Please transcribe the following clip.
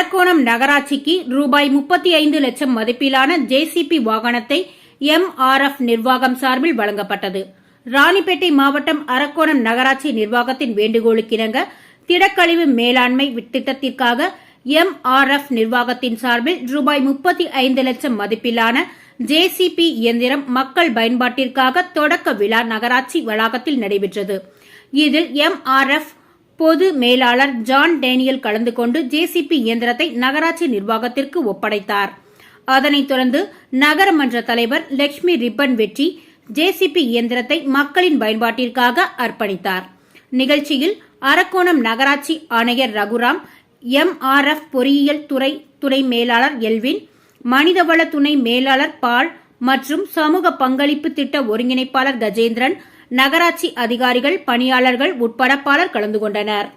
அரக்கோணம் நகராட்சிக்கு ரூபாய் முப்பத்தி ஐந்து லட்சம் மதிப்பிலான ஜேசிபி வாகனத்தை எம்ஆர்எஃப் நிர்வாகம் சார்பில் வழங்கப்பட்டது. ராணிப்பேட்டை மாவட்டம் அரக்கோணம் நகராட்சி நிர்வாகத்தின் வேண்டுகோளுக்கிணங்க திடக்கழிவு மேலாண்மை திட்டத்திற்காக எம்ஆர்எஃப் நிர்வாகத்தின் சார்பில் ரூபாய் முப்பத்தி ஐந்து லட்சம் மதிப்பிலான ஜேசிபி இயந்திரம் மக்கள் பயன்பாட்டிற்காக தொடக்க விழா நகராட்சி வளாகத்தில் நடைபெற்றது. இதில் எம்ஆர்எஃப் பொது மேலாளர் ஜான் டேனியல் கலந்து கொண்டு ஜேசிபி இயந்திரத்தை நகராட்சி நிர்வாகத்திற்கு ஒப்படைத்தார். அதனைத் தொடர்ந்து நகரமன்ற தலைவர் லட்சுமி ரிப்பன் வெற்றி ஜேசிபி இயந்திரத்தை மக்களின் பயன்பாட்டிற்காக அர்ப்பணித்தார். நிகழ்ச்சியில் அரக்கோணம் நகராட்சி ஆணையர் ரகுராம் எம்ஆர்எஃப் பொறியியல் துறை துணை மேலாளர் எல்வின் மனிதவள துணை மேலாளர் பால் மற்றும் சமூக பங்களிப்பு திட்ட ஒருங்கிணைப்பாளர் கஜேந்திரன் நகராட்சி அதிகாரிகள் பணியாளர்கள் உட்பட பலர் கலந்து கொண்டனர்.